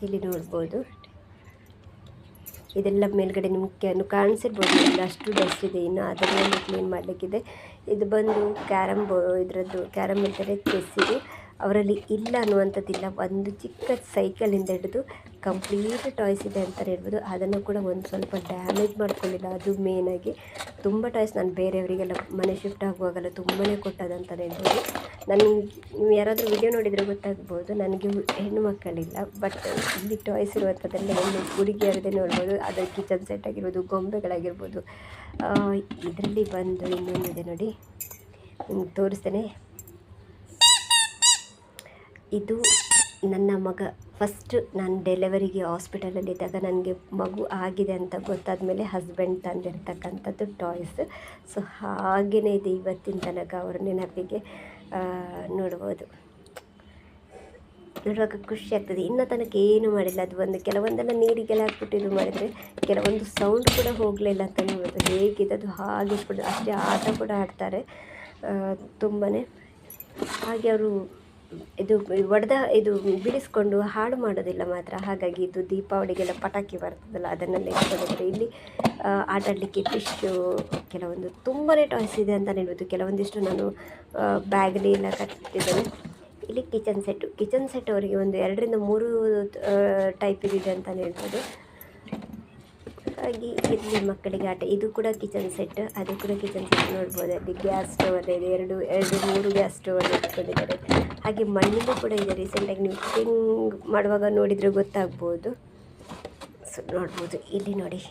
Speaker 1: ಇಲ್ಲಿ ನೋಡ್ಬೋದು. ಇದೆಲ್ಲ ಮೇಲ್ಗಡೆ ನಿಮಗೆ ಕಾಣಿಸಿರ್ಬೋದು. ಅಷ್ಟು ಡಸ್ಟ್ ಇದೆ. ಇನ್ನು ಅದನ್ನೆಲ್ಲ ಕ್ಲೀನ್ ಮಾಡಲಿಕ್ಕಿದೆ. ಇದು ಬಂದು ಕ್ಯಾರಮ್ ಬೋ ಇದರದ್ದು ಕ್ಯಾರಮ್ ಇದ್ದರೆ ಚೆಸ್ ಇದು ಅವರಲ್ಲಿ ಇಲ್ಲ ಅನ್ನುವಂಥದ್ದಿಲ್ಲ. ಒಂದು ಚಿಕ್ಕ ಸೈಕಲಿಂದ ಹಿಡಿದು ಕಂಪ್ಲೀಟ್ ಟಾಯ್ಸ್ ಇದೆ ಅಂತಲೇ ಹೇಳ್ಬೋದು. ಅದನ್ನು ಕೂಡ ಒಂದು ಸ್ವಲ್ಪ ಡ್ಯಾಮೇಜ್ ಮಾಡ್ಕೊಂಡಿಲ್ಲ. ಅದು ಮೇನಾಗಿ ತುಂಬ ಟಾಯ್ಸ್ ನಾನು ಬೇರೆಯವರಿಗೆಲ್ಲ ಮನೆ ಶಿಫ್ಟ್ ಆಗುವಾಗೆಲ್ಲ ತುಂಬಾ ಕೊಟ್ಟದಂತಲೇ ಹೇಳ್ಬೋದು. ನನಗೆ ನೀವು ಯಾರಾದರೂ ವಿಡಿಯೋ ನೋಡಿದರೆ ಗೊತ್ತಾಗ್ಬೋದು. ನನಗೆ ಹೆಣ್ಣು ಮಕ್ಕಳಿಲ್ಲ. ಬಟ್ ಇಲ್ಲಿ ಟಾಯ್ಸ್ ಇರುವಂಥದ್ದೆಲ್ಲ ಹೆಣ್ಣು ಹುಡುಗಿಯರದೇ ನೋಡ್ಬೋದು. ಅದರ ಕಿಚನ್ ಸೆಟ್ ಆಗಿರ್ಬೋದು, ಗೊಂಬೆಗಳಾಗಿರ್ಬೋದು. ಇದರಲ್ಲಿ ಬಂದು ಇನ್ನೊಂದಿದೆ ನೋಡಿ. ತೋರಿಸ್ತೇನೆ. ಇದು ನನ್ನ ಮಗ. ಫಸ್ಟ್ ನಾನು ಡೆಲಿವರಿಗೆ ಹಾಸ್ಪಿಟಲಲ್ಲಿದ್ದಾಗ ನನಗೆ ಮಗು ಆಗಿದೆ ಅಂತ ಗೊತ್ತಾದ ಮೇಲೆ ಹಸ್ಬೆಂಡ್ ತಂದಿರ್ತಕ್ಕಂಥದ್ದು ಟಾಯ್ಸ್ ಸೊ ಹಾಗೆಯೇ ಇದೆ ಇವತ್ತಿನ ತನಕ ಅವ್ರ ನೆನಪಿಗೆ. ನೋಡ್ಬೋದು. ನೋಡುವಾಗ ಖುಷಿ ಆಗ್ತದೆ. ಇನ್ನೂ ತನಕ ಏನು ಮಾಡಿಲ್ಲ. ಅದು ಒಂದು ಕೆಲವೊಂದೆಲ್ಲ ನೀರಿಗೆಲ್ಲ ಹಾಕ್ಬಿಟ್ಟು ಇದು ಮಾಡಿದರೆ ಕೆಲವೊಂದು ಸೌಂಡ್ ಕೂಡ ಹೋಗಲಿಲ್ಲ ಅಂತ ನೋಡೋದು ಹೇಗಿದೆ ಅದು? ಹಾಗೆ ಕೂಡ ಅಷ್ಟೇ ಆಟ ಕೂಡ ಆಡ್ತಾರೆ. ತುಂಬಾ ಹಾಗೆ ಅವರು ಇದು ಒಡೆದ, ಇದು ಬಿಡಿಸ್ಕೊಂಡು ಹಾಳು ಮಾಡೋದಿಲ್ಲ ಮಾತ್ರ. ಹಾಗಾಗಿ ಇದು ದೀಪಾವಳಿಗೆಲ್ಲ ಪಟಾಕಿ ಬರ್ತದಲ್ಲ, ಅದನ್ನೆಲ್ಲ ಇಟ್ಕೊಂಡಿದ್ದಾರೆ. ಇಲ್ಲಿ ಆಟಾಡಲಿಕ್ಕೆ ಆಟ ಫಿಶ್ಶು ಕೆಲವೊಂದು ತುಂಬಾ ಟಾಯ್ಸ್ ಇದೆ ಅಂತ ಹೇಳ್ಬೋದು. ಕೆಲವೊಂದಿಷ್ಟು ನಾನು ಬ್ಯಾಗಲ್ಲಿ ಎಲ್ಲ ಕಟ್ಟಿದ್ದೇನೆ. ಇಲ್ಲಿ ಕಿಚನ್ ಸೆಟ್ಟು. ಕಿಚನ್ ಸೆಟ್ ಅವರಿಗೆ ಒಂದು ಎರಡರಿಂದ ಮೂರು ಟೈಪ್ ಇದೆ ಅಂತ ಹೇಳ್ಬೋದು. ಹಾಗೆ ಇಲ್ಲಿ ಮಕ್ಕಳಿಗೆ ಆಟ, ಇದು ಕೂಡ ಕಿಚನ್ ಸೆಟ್ ಅದು ಕೂಡ ಕಿಚನ್ ಸೆಟ್ ನೋಡ್ಬೋದು. ಅಲ್ಲಿ ಗ್ಯಾಸ್ ಸ್ಟವ್ ಅದೇ ಇದೆ, ಎರಡು ಎರಡು, ಮೂರು ಗ್ಯಾಸ್ ಸ್ಟವ್ ಅಲ್ಲಿ ಇಟ್ಕೊಂಡಿದ್ದಾರೆ. ಹಾಗೆ ಮಣ್ಣಿಂದು ಕೂಡ ಇದೆ. ರೀಸೆಂಟಾಗಿ ನೀವು ಕುಕಿಂಗ್ ಮಾಡುವಾಗ ನೋಡಿದರೆ ಗೊತ್ತಾಗ್ಬೋದು. ಸೊ ನೋಡ್ಬೋದು. ಇಲ್ಲಿ ನೋಡಿ.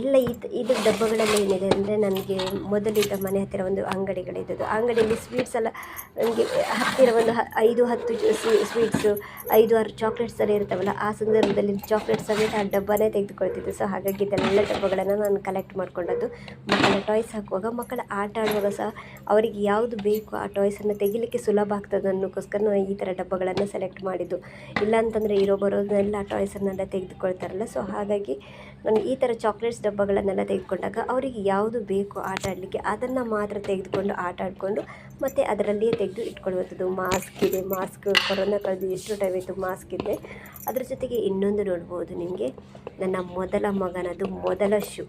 Speaker 1: ಎಲ್ಲ ಇದು ಡಬ್ಬಗಳಲ್ಲಿ ಏನಿದೆ ಅಂದರೆ ನನಗೆ ಮೊದಲಿದ್ದ ಮನೆ ಹತ್ತಿರ ಒಂದು ಅಂಗಡಿಗಳಿದ್ದದ್ದು. ಆ ಅಂಗಡಿಯಲ್ಲಿ ಸ್ವೀಟ್ಸ್ ಎಲ್ಲ ನನಗೆ ಹತ್ತಿರ ಒಂದು ಹ, ಐದು, ಹತ್ತು ಸ್ವೀಟ್ಸು ಐದು, ಆರು ಚಾಕ್ಲೇಟ್ಸ್ ಎಲ್ಲ ಇರ್ತಾವಲ್ಲ, ಆ ಸಂದರ್ಭದಲ್ಲಿ ಚಾಕ್ಲೇಟ್ ಸಮೇತ ಆ ಡಬ್ಬನೇ ತೆಗೆದುಕೊಳ್ತಿದ್ದೆ. ಸೊ ಹಾಗಾಗಿ ಇದೆಲ್ಲ ಡಬ್ಬಗಳನ್ನು ನಾನು ಕಲೆಕ್ಟ್ ಮಾಡ್ಕೊಂಡದ್ದು. ಮಕ್ಕಳ ಟಾಯ್ಸ್ ಹಾಕುವಾಗ, ಮಕ್ಕಳ ಆಟ ಆಡುವಾಗ ಸಹ ಅವರಿಗೆ ಯಾವುದು ಬೇಕು ಆ ಟಾಯ್ಸನ್ನು ತೆಗಿಲಿಕ್ಕೆ ಸುಲಭ ಆಗ್ತದೆ ಅನ್ನೋಕ್ಕೋಸ್ಕರ ನಾನು ಈ ಥರ ಡಬ್ಬಗಳನ್ನು ಸೆಲೆಕ್ಟ್ ಮಾಡಿದ್ದು. ಇಲ್ಲ ಅಂತಂದರೆ ಇರೋ ಬರೋದನ್ನೆಲ್ಲ ಟಾಯ್ಸನ್ನೆಲ್ಲ ತೆಗೆದುಕೊಳ್ತಾರಲ್ಲ. ಸೊ ಹಾಗಾಗಿ ನಾನು ಈ ಥರ ಚಾಕ್ಲೇಟ್ಸ್ ಡಬ್ಬಗಳನ್ನೆಲ್ಲ ತೆಗೆದುಕೊಂಡಾಗ ಅವರಿಗೆ ಯಾವುದು ಬೇಕು ಆಟ ಆಡಲಿಕ್ಕೆ ಅದನ್ನು ಮಾತ್ರ ತೆಗೆದುಕೊಂಡು ಆಟ ಆಡಿಕೊಂಡು ಮತ್ತು ಅದರಲ್ಲಿಯೇ ತೆಗೆದು ಇಟ್ಕೊಳ್ಳುವಂಥದ್ದು. ಮಾಸ್ಕ್ ಇದೆ ಮಾಸ್ಕ್ ಕೊರೋನಾ ಕಳೆದು ಎಷ್ಟು ಟೈಮ್ ಇತ್ತು ಮಾಸ್ಕ್ ಇದೆ ಅದ್ರ ಜೊತೆಗೆ ಇನ್ನೊಂದು ನೋಡ್ಬೋದು ನಿಮಗೆ. ನನ್ನ ಮೊದಲ ಮಗನದು ಮೊದಲ ಶೂ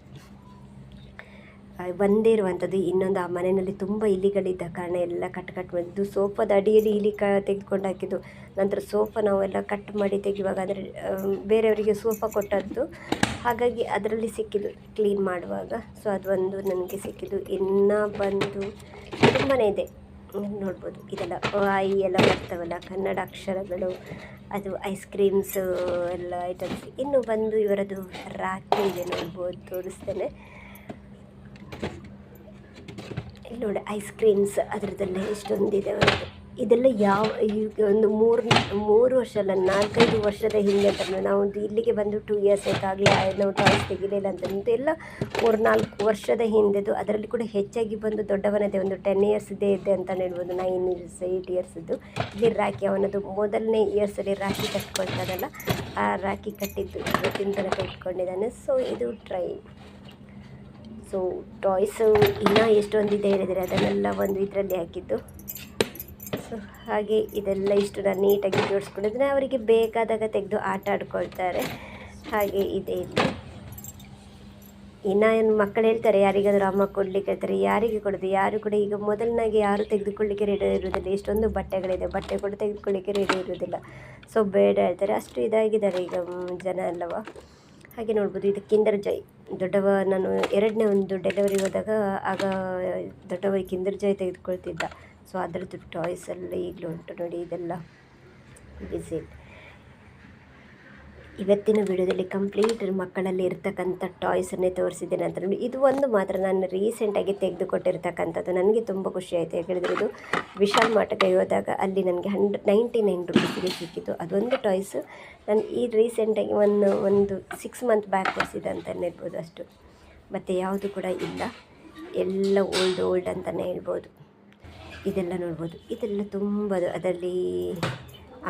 Speaker 1: ಒಂದೇ ಇರುವಂಥದ್ದು. ಇನ್ನೊಂದು ಆ ಮನೆಯಲ್ಲಿ ತುಂಬ ಇಲಿಗಳಿದ್ದ ಕಾರಣ ಎಲ್ಲ ಕಟ್ ಕಟ್ ಮಾಡಿದ್ದು ಸೋಫಾದ ಅಡಿಯಲ್ಲಿ ಇಲಿ ಕ ತೆಗೆದುಕೊಂಡು ಹಾಕಿದ್ದು. ನಂತರ ಸೋಫಾ ನಾವೆಲ್ಲ ಕಟ್ ಮಾಡಿ ತೆಗೆಯುವಾಗ ಅಂದರೆ ಬೇರೆಯವರಿಗೆ ಸೋಫಾ ಕೊಟ್ಟದ್ದು. ಹಾಗಾಗಿ ಅದರಲ್ಲಿ ಸಿಕ್ಕಿದ್ದು ಕ್ಲೀನ್ ಮಾಡುವಾಗ. ಸೊ, ಅದು ಒಂದು ನನಗೆ ಸಿಕ್ಕಿದ್ದು. ಇನ್ನು ಬಂದು ತುಂಬಾ ಇದೆ. ನೋಡ್ಬೋದು. ಇದೆಲ್ಲ ಐ ಎಲ್ಲ ಬರ್ತವಲ್ಲ, ಕನ್ನಡ ಅಕ್ಷರಗಳು, ಅದು ಐಸ್ ಕ್ರೀಮ್ಸು, ಎಲ್ಲ ಐಟಮ್ಸ್. ಇನ್ನು ಬಂದು ಇವರದು ರಾಖಿ ಇದೆ ನೋಡ್ಬೋದು, ತೋರಿಸ್ತೇನೆ. ಇಲ್ಲಿ ನೋಡಿ ಐಸ್ ಕ್ರೀಮ್ಸ್ ಅದರದ್ದೆಲ್ಲ ಎಷ್ಟೊಂದಿದೆ ಇದೆಲ್ಲ ಯಾವ ಒಂದು ಮೂರು ಮೂರು ವರ್ಷ ಅಲ್ಲ ನಾಲ್ಕೈದು ವರ್ಷದ ಹಿಂದೆ ಅಂತ ನಾವು ಇಲ್ಲಿಗೆ ಬಂದು ಟೂ ಇಯರ್ಸ್ ಆಯ್ತಾಗಲಿ ನಾವು ಟಾಯ್ಸ್ ತೆಗಿಲಿಲ್ಲ ಅಂತಂದು ಎಲ್ಲ ಮೂರು, ನಾಲ್ಕು ವರ್ಷದ ಹಿಂದೆದು ಅದರಲ್ಲಿ ಕೂಡ ಹೆಚ್ಚಾಗಿ ಬಂದು ದೊಡ್ಡವನದೇ ಒಂದು ಟೆನ್ ಇಯರ್ಸ್ದೇ ಇದೆ ಅಂತ ಹೇಳ್ಬೋದು ನೈನ್ ಇಯರ್ಸ್ ಏಯ್ಟ್ ಇಯರ್ಸ್ದು ಇಲ್ಲಿ ರಾಖಿ ಅವನದು ಮೊದಲನೇ ಇಯರ್ಸಲ್ಲಿ ರಾಖಿ ಕಟ್ಕೊಳ್ತಾರಲ್ಲ, ಆ ರಾಖಿ ಕಟ್ಟಿದ್ದು ಇವತ್ತಿನ ತನಕ ಇಟ್ಕೊಂಡಿದ್ದಾನೆ. ಸೊ ಇದು ಟ್ರೈನ್ ಸೊ ಟಾಯ್ಸು ಇನ್ನೂ ಎಷ್ಟೊಂದಿದೆ ಹೇಳಿದರೆ ಅದನ್ನೆಲ್ಲ ಒಂದು ಇದರಲ್ಲಿ ಹಾಕಿದ್ದು. ಸೊ ಹಾಗೆ ಇದೆಲ್ಲ ಇಷ್ಟು ನಾನು ನೀಟಾಗಿ ಜೋಡಿಸ್ಕೊಂಡಿದ್ರೆ ಅವರಿಗೆ ಬೇಕಾದಾಗ ತೆಗೆದು ಆಟ ಆಡ್ಕೊಳ್ತಾರೆ. ಹಾಗೆ ಇದೆ ಇಲ್ಲಿ. ಇನ್ನು ಏನು ಮಕ್ಕಳು ಹೇಳ್ತಾರೆ, ಯಾರಿಗಾದರೂ ಅಮ್ಮ ಕೊಡಲಿಕ್ಕೆ ಹೇಳ್ತಾರೆ, ಯಾರಿಗೆ ಕೊಡೋದು? ಯಾರು ಕೂಡ ಈಗ ಮೊದಲನಾಗಿ ಯಾರು ತೆಗೆದುಕೊಳ್ಳಿಕ್ಕೆ ರೆಡಿ ಇರೋದಿಲ್ಲ ಎಷ್ಟೊಂದು ಬಟ್ಟೆಗಳಿದೆ, ಬಟ್ಟೆ ಕೂಡ ತೆಗೆದುಕೊಳ್ಳಿಕ್ಕೆ ರೆಡಿ ಇರೋದಿಲ್ಲ ಸೊ ಬೇಡ ಹೇಳ್ತಾರೆ. ಅಷ್ಟು ಇದಾಗಿದ್ದಾರೆ ಈಗ ಜನ ಅಲ್ಲವಾ ಹಾಗೆ ನೋಡ್ಬೋದು ಇದು ಕಿಂದರ್ ಜೈ ದೊಡ್ಡವ ನಾನು ಎರಡನೇ ಒಂದು ಡೆಲಿವರಿ ಹೋದಾಗ ಆಗ ದೊಡ್ಡವ ಈ ಜಾಯ್ ತೆಗೆದುಕೊಳ್ತಿದ್ದ. ಸೊ ಅದರದ್ದು ಟಾಯ್ಸ್ ಎಲ್ಲ ಈಗಲೂ ಉಂಟು ನೋಡಿ, ಇದೆಲ್ಲ. ವಿಸಿಲ್ ಇವತ್ತಿನ ವಿಡಿಯೋದಲ್ಲಿ ಕಂಪ್ಲೀಟ್ ಮಕ್ಕಳಲ್ಲಿ ಇರ್ತಕ್ಕಂಥ ಟಾಯ್ಸನ್ನೇ ತೋರಿಸಿದ್ದೇನೆ ಅಂತ ನೋಡಿ ಇದು ಒಂದು ಮಾತ್ರ ನಾನು ರೀಸೆಂಟಾಗಿ ತೆಗೆದುಕೊಟ್ಟಿರ್ತಕ್ಕಂಥದ್ದು. ನನಗೆ ತುಂಬ ಖುಷಿ ಆಯಿತು. ಯಾಕೆಳಿದ್ರೆ ಇದು ವಿಶಾಲ್ ಮಾಟಕ್ಕೆ ಹೋದಾಗ ಅಲ್ಲಿ ನನಗೆ ಹಂಡ್ರೆಡ್ ನೈಂಟಿ ನೈನ್ ರುಪೀಸಿಗೆ ಸಿಕ್ಕಿತ್ತು. ಅದೊಂದು ಟಾಯ್ಸ್ ನಾನು ಈ ರೀಸೆಂಟಾಗಿ ಒಂದು ಒಂದು ಸಿಕ್ಸ್ ಮಂತ್ ಬ್ಯಾಕ್ ಕೊಡಿಸಿದೆ ಅಂತಲೇ ಹೇಳ್ಬೋದು ಅಷ್ಟು. ಮತ್ತು ಯಾವುದು ಕೂಡ ಇಲ್ಲ. ಎಲ್ಲ ಓಲ್ಡ್ ಓಲ್ಡ್ ಅಂತಲೇ ಹೇಳ್ಬೋದು. ಇದೆಲ್ಲ ನೋಡ್ಬೋದು. ಇದೆಲ್ಲ ತುಂಬ, ಅದರಲ್ಲಿ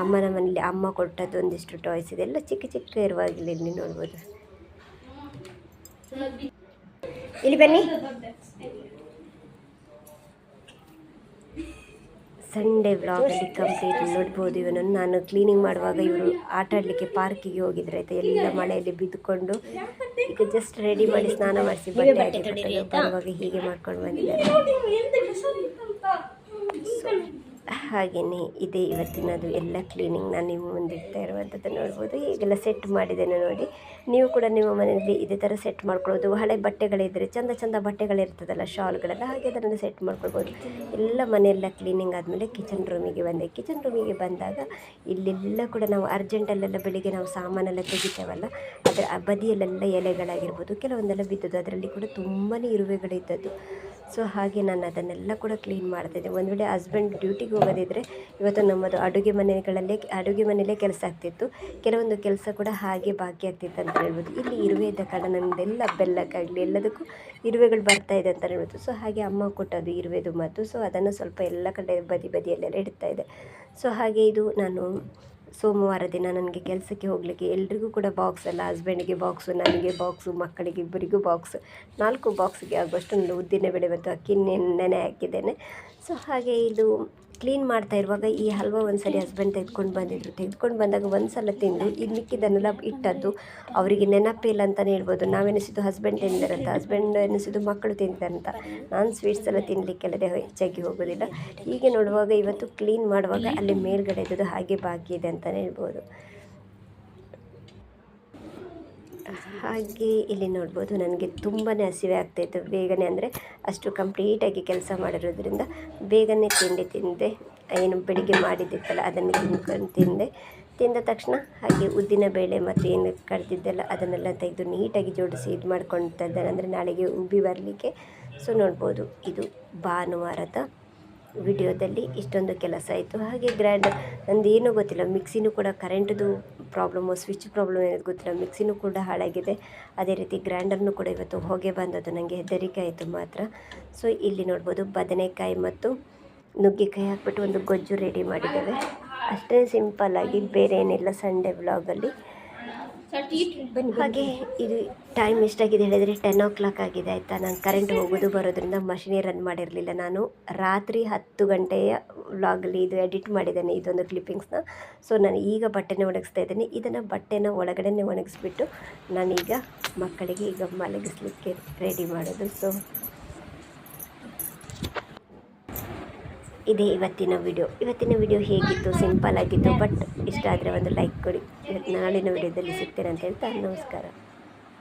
Speaker 1: ಅಮ್ಮನ ಮನೇಲಿ ಅಮ್ಮ ಕೊಟ್ಟದ್ದು ಒಂದಿಷ್ಟು ಟಾಯ್ಸ್ ಇದೆ. ಎಲ್ಲ ಚಿಕ್ಕ ಚಿಕ್ಕ ಇರುವಾಗಲೇ ಇಲ್ಲಿ ನೋಡ್ಬೋದು. ಇಲ್ಲಿ ಬನ್ನಿ. ಸಂಡೇ ವ್ಲಾಗಲ್ಲಿ ಕಂಪ್ಲೀಟ್ ನೋಡ್ಬೋದು ಇವನನ್ನು ನಾನು ಕ್ಲೀನಿಂಗ್ ಮಾಡುವಾಗ ಇವರು ಆಟ ಆಡಲಿಕ್ಕೆ ಪಾರ್ಕಿಗೆ ಹೋಗಿದ್ರೆ ಆಯ್ತಾ. ಎಲ್ಲ ಮಳೆಯಲ್ಲಿ ಬಿದ್ದುಕೊಂಡು ಈಗ ಜಸ್ಟ್ ರೆಡಿ ಮಾಡಿ ಸ್ನಾನ ಮಾಡಿಸಿ ಬಟ್ಟೆ. ಬರುವಾಗ ಹೀಗೆ ಮಾಡ್ಕೊಂಡು ಬಂದಿದ್ದಾರೆ. ಹಾಗೆಯೇ ಇದೆ ಇವತ್ತಿನದು ಎಲ್ಲ ಕ್ಲೀನಿಂಗ್ ನಾನು ನಿಮ್ಮ ಮುಂದೆ ಇಡ್ತಾ ಇರುವಂಥದ್ದು ನೋಡ್ಬೋದು. ಈಗೆಲ್ಲ ಸೆಟ್ ಮಾಡಿದ್ದೇನೆ ನೋಡಿ. ನೀವು ಕೂಡ ನಿಮ್ಮ ಮನೆಯಲ್ಲಿ ಇದೇ ಥರ ಸೆಟ್ ಮಾಡ್ಕೊಳ್ಳೋದು. ಹಳೆ ಬಟ್ಟೆಗಳಿದ್ದರೆ ಚಂದ ಚಂದ ಬಟ್ಟೆಗಳಿರ್ತದಲ್ಲ ಶಾಲ್ಗಳೆಲ್ಲ, ಹಾಗೆ ಅದನ್ನು ಸೆಟ್ ಮಾಡ್ಕೊಳ್ಬೋದು. ಎಲ್ಲ ಮನೆಯೆಲ್ಲ ಕ್ಲೀನಿಂಗ್ ಆದಮೇಲೆ ಕಿಚನ್ ರೂಮಿಗೆ ಬಂದೆ. ಕಿಚನ್ ರೂಮಿಗೆ ಬಂದಾಗ ಇಲ್ಲೆಲ್ಲ ಕೂಡ ನಾವು ಅರ್ಜೆಂಟಲ್ಲೆಲ್ಲ ಬೆಳಿಗ್ಗೆ ನಾವು ಸಾಮಾನೆಲ್ಲ ತೆಗಿತೇವಲ್ಲ, ಅದರ ಬದಿಯಲ್ಲೆಲ್ಲ ಎಲೆಗಳಾಗಿರ್ಬೋದು, ಕೆಲವೊಂದೆಲ್ಲ ಬಿದ್ದದ್ದು. ಅದರಲ್ಲಿ ಕೂಡ ತುಂಬಾ ಇರುವೆಗಳಿದ್ದದ್ದು. ಸೊ ಹಾಗೆ ನಾನು ಅದನ್ನೆಲ್ಲ ಕೂಡ ಕ್ಲೀನ್ ಮಾಡ್ತಿದ್ದೆ. ಒಂದು ವೇಳೆ ಹಸ್ಬೆಂಡ್ ಡ್ಯೂಟಿಗೆ ಹೋಗೋದಿದ್ರೆ ಇವತ್ತು ನಮ್ಮದು ಅಡುಗೆ ಮನೆಗಳಲ್ಲೇ, ಅಡುಗೆ ಮನೆಯಲ್ಲೇ ಕೆಲಸ ಆಗ್ತಿತ್ತು. ಕೆಲವೊಂದು ಕೆಲಸ ಕೂಡ ಹಾಗೆ ಬಾಕಿ ಆಗ್ತಿತ್ತು ಅಂತ ಹೇಳ್ಬೋದು. ಇಲ್ಲಿ ಇರುವೆ ಇದ್ದ ಕಾರಣ ನಮ್ಮದೆಲ್ಲ ಬೆಲ್ಲಕ್ಕಾಗಲಿ ಎಲ್ಲದಕ್ಕೂ ಇರುವೆಗಳು ಬರ್ತಾ ಇದೆ ಅಂತ ಹೇಳ್ಬೋದು. ಸೊ ಹಾಗೆ ಅಮ್ಮ ಕೊಟ್ಟದು ಇರುವೆದು ಮತ್ತು ಸೊ ಅದನ್ನು ಸ್ವಲ್ಪ ಎಲ್ಲ ಕಡೆ ಬದಿ ಬದಿಯಲ್ಲೆಲ್ಲ ಇಡ್ತಾ ಇದೆ ಸೊ ಹಾಗೆ ಇದು ನಾನು ಸೋಮವಾರ ದಿನ ನನಗೆ ಕೆಲಸಕ್ಕೆ ಹೋಗಲಿಕ್ಕೆ ಎಲ್ರಿಗೂ ಕೂಡ ಬಾಕ್ಸ್ ಅಲ್ಲ ಹಸ್ಬೆಂಡಿಗೆ ಬಾಕ್ಸು ನನಗೆ ಬಾಕ್ಸು ಮಕ್ಕಳಿಗೆ, ಇಬ್ಬರಿಗೂ ಬಾಕ್ಸ್ ನಾಲ್ಕು ಬಾಕ್ಸ್ಗೆ ಆಗುವಷ್ಟು ಉದ್ದಿನ ಬೇಳೆ ಮತ್ತು ಅಕ್ಕಿ ನೆನೆ ಹಾಕಿದ್ದೇನೆ. ಸೊ ಹಾಗೆ ಇದು ಕ್ಲೀನ್ ಮಾಡ್ತಾ ಇರುವಾಗ ಈ ಹಲ್ವ ಒಂದ್ಸರಿ ಹಸ್ಬೆಂಡ್ ತೆಗೆದುಕೊಂಡು ಬಂದಿದ್ರು. ತೆಗೆದುಕೊಂಡು ಬಂದಾಗ ಒಂದು ಸಲ ತಿಂದು ಇದು ಮಿಕ್ಕಿದ್ದನ್ನೆಲ್ಲ ಇಟ್ಟದ್ದು ಅವರಿಗೆ ನೆನಪಿಲ್ಲ ಅಂತಲೇ ಹೇಳ್ಬೋದು. ನಾವೆನಿಸಿದ್ದು ಹಸ್ಬೆಂಡ್ ತಿಂದಿರಂತ ಹಸ್ಬೆಂಡ್ ಎನಿಸಿದ್ದು ಮಕ್ಕಳು ತಿಂತಾರಂತ ನಾನು ಸ್ವೀಟ್ಸ್ ಎಲ್ಲ ತಿನ್ನಲಿಕ್ಕೆಲ್ಲದೆ ಹೆಚ್ಚಾಗಿ ಹೋಗೋದಿಲ್ಲ. ಹೀಗೆ ನೋಡುವಾಗ ಇವತ್ತು ಕ್ಲೀನ್ ಮಾಡುವಾಗ ಅಲ್ಲಿ ಮೇಲ್ಗಡೆ ಇದ್ದದ್ದು ಹಾಗೆ ಬಾಕಿ ಇದೆ ಅಂತಲೇ ಹೇಳ್ಬೋದು. ಹಾಗೆ ಇಲ್ಲಿ ನೋಡ್ಬೋದು ನನಗೆ ತುಂಬಾ ಹಸಿವೆ ಆಗ್ತಾಯಿತ್ತು ಬೇಗನೆ ಅಂದರೆ ಅಷ್ಟು ಕಂಪ್ಲೀಟಾಗಿ ಕೆಲಸ ಮಾಡಿರೋದ್ರಿಂದ ಬೇಗನೆ ತಿಂಡಿ ತಿಂದೆ. ಏನು ಬೆಳಿಗ್ಗೆ ಮಾಡಿದ್ದಿತ್ತಲ್ಲ, ಅದನ್ನು ತಿನ್ಕೊಂಡು ತಿಂದೆ. ತಿಂದ ತಕ್ಷಣ ಹಾಗೆ ಉದ್ದಿನ ಬೇಳೆ ಮತ್ತು ಏನು ಕಡ್ದಿದ್ದೆಲ್ಲ ಅದನ್ನೆಲ್ಲ ತೆಗೆದು ನೀಟಾಗಿ ಜೋಡಿಸಿ ಇದು ಮಾಡ್ಕೊಳ್ತಾ ಅಂದರೆ ನಾಳೆಗೆ ಉಬ್ಬಿ ಬರಲಿಕ್ಕೆ. ಸೊ ನೋಡ್ಬೋದು ಇದು ಭಾನುವಾರದ ವಿಡಿಯೋದಲ್ಲಿ ಇಷ್ಟೊಂದು ಕೆಲಸ ಆಯಿತು. ಹಾಗೆ ಗ್ರೈಂಡರ್ ನಂದು ಏನೂ ಗೊತ್ತಿಲ್ಲ. ಮಿಕ್ಸಿನೂ ಕೂಡ ಕರೆಂಟ್ದು ಪ್ರಾಬ್ಲಮ್ಮು ಸ್ವಿಚ್ ಪ್ರಾಬ್ಲಮ್ ಏನದು ಗೊತ್ತಿಲ್ಲ. ಮಿಕ್ಸಿನೂ ಕೂಡ ಹಾಳಾಗಿದೆ. ಅದೇ ರೀತಿ ಗ್ರೈಂಡರ್ನೂ ಕೂಡ ಇವತ್ತು ಹೊಗೆ ಬಂದದ್ದು. ನನಗೆ ಹೆದರಿಕೆ ಆಯಿತು ಮಾತ್ರ. ಸೊ, ಇಲ್ಲಿ ನೋಡ್ಬೋದು ಬದನೆಕಾಯಿ ಮತ್ತು ನುಗ್ಗೆಕಾಯಿ ಹಾಕ್ಬಿಟ್ಟು ಒಂದು ಗೊಜ್ಜು ರೆಡಿ ಮಾಡಿದ್ದೇವೆ. ಅಷ್ಟೇ ಸಿಂಪಲ್ಲಾಗಿ ಬೇರೆ ಏನಿಲ್ಲ ಸಂಡೇ ವ್ಲಾಗಲ್ಲಿ ಹಾಗೆ. ಇದು ಟೈಮ್ ಎಷ್ಟಾಗಿದೆ ಹೇಳಿದರೆ ಟೆನ್ ಓ ಕ್ಲಾಕ್ ಆಗಿದೆ ಆಯಿತಾ? ನಾನು ಕರೆಂಟ್ ಹೋಗೋದು ಬರೋದ್ರಿಂದ ಮಷಿನೇ ರನ್ ಮಾಡಿರಲಿಲ್ಲ. ನಾನು ರಾತ್ರಿ ಹತ್ತು ಗಂಟೆಯ ವ್ಲಾಗಲ್ಲಿ ಇದು ಎಡಿಟ್ ಮಾಡಿದ್ದೇನೆ ಇದೊಂದು ಕ್ಲಿಪ್ಪಿಂಗ್ಸ್ನ ಸೊ ನಾನು ಈಗ ಬಟ್ಟೆನ ಒಣಗಿಸ್ತಾ ಇದ್ದೇನೆ. ಇದನ್ನು ಬಟ್ಟೆನ ಒಳಗಡೆನೆ ಒಣಗಿಸ್ಬಿಟ್ಟು ನಾನೀಗ ಮಕ್ಕಳಿಗೆ ಈಗ ಮಲಗಿಸ್ಲಿಕ್ಕೆ ರೆಡಿ ಮಾಡೋದು. ಸೊ ಇದೇ ಇವತ್ತಿನ ವಿಡಿಯೋ ಇವತ್ತಿನ ವಿಡಿಯೋ ಹೇಗಿತ್ತು? ಸಿಂಪಲ್ ಆಗಿತ್ತು ಬಟ್ ಇಷ್ಟ ಆದರೆ ಒಂದು ಲೈಕ್ ಕೊಡಿ. ಇವತ್ತು ನಾಳಿನ ವಿಡಿಯೋದಲ್ಲಿ ಸಿಗ್ತೇನೆ ಅಂತ ಹೇಳ್ತಾ, ನಮಸ್ಕಾರ.